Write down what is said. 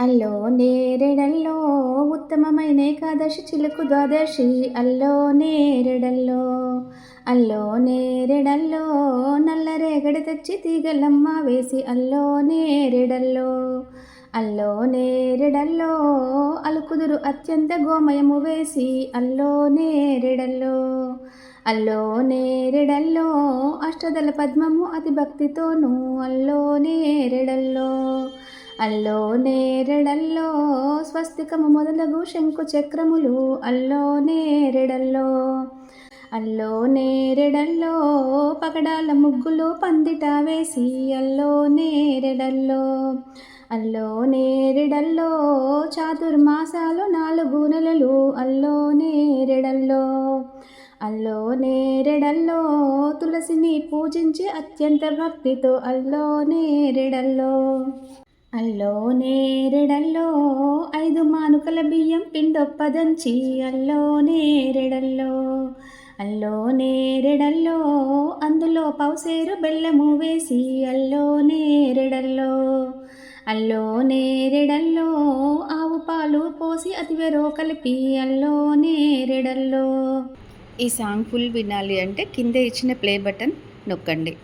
అల్లో నేరెడల్లో ఉత్తమమైన ఏకాదశి చిలుకు ద్వాదశి. అల్లో నేరెడల్లో అల్లో నేరెడల్లో నల్ల రేగడి తెచ్చి తీగలమ్మ వేసి. అల్లో నేరెడల్లో అల్లో నేరెడల్లో అలుకుదురు అత్యంత గోమయము వేసి. అల్లో నేరెడల్లో అల్లో నేరెడల్లో అష్టదల పద్మము అతి భక్తితోనూ అల్లో నేరెడల్లో అల్లో నేరెడల్లో స్వస్తికము మొదలగు శంకు చక్రములు. అల్లో నేరెడల్లో అల్లో నేరెడల్లో పగడాల ముగ్గులు పందిట వేసి. అల్లో నేరెడల్లో అల్లో నేరెడల్లో చాతుర్మాసాలు నాలుగు నెలలు. అల్లో నేరెడల్లో అల్లో నేరెడల్లో తులసిని పూజించి అత్యంత భక్తితో. అల్లో నేరెడల్లో అల్లో నేరెడల్లో ఐదు మానుకల బియ్యం పిండొప్పదంచి అల్లో నేరెడల్లో అల్లో నేరెడల్లో అందులో పౌసేరు బెల్లము వేసి అల్లో నేరెడల్లో అల్లో నేరెడల్లో ఆవు పాలు పోసి అతివెరో కలిపి అల్లో నేరెడల్లో. ఈ సాంగ్ ఫుల్ వినాలి అంటే కింద ఇచ్చిన ప్లే బటన్ నొక్కండి.